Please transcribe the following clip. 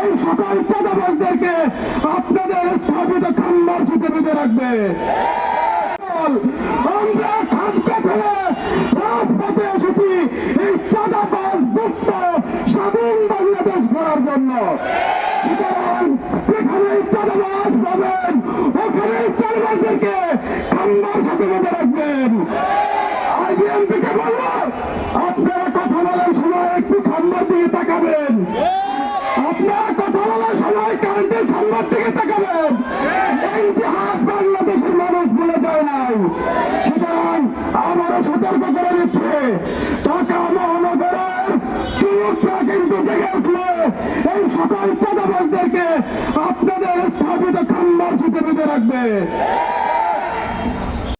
এই সকল চাঁদাবাজদেরকে আপনাদের স্থাপিত খাম্বার ছুটে বেঁধে রাখবে। আমরা খামকে ছেড়ে রাজপথে এসেছি এই চাঁদাবাজ মুক্ত স্বাধীন বাংলাদেশ করার জন্য। যেখানে চাঁদাবাজ পাবেন, ওখানে চাঁদাবাজদেরকে খাম্বার সাথে বেঁধে রাখবেন। আইবিএমপি কে বলব, আপনারা কথা বলার সময় একটু খাম্বার দিকে তাকাবেন। খাম্বার দিকে তাকাবেন। ইতিহাস বাংলাদেশের মানুষ বলে যায় নাই। সুতরাং আমারও সতর্ক করে দিচ্ছে। ঢাকা মহানগরের যুবকরা কিন্তু জেগে উঠলে। এই সকল চাঁদাবাজদেরকে আপনাদের স্থাপিত খাম্বার ছুটে বেঁধে রাখবে।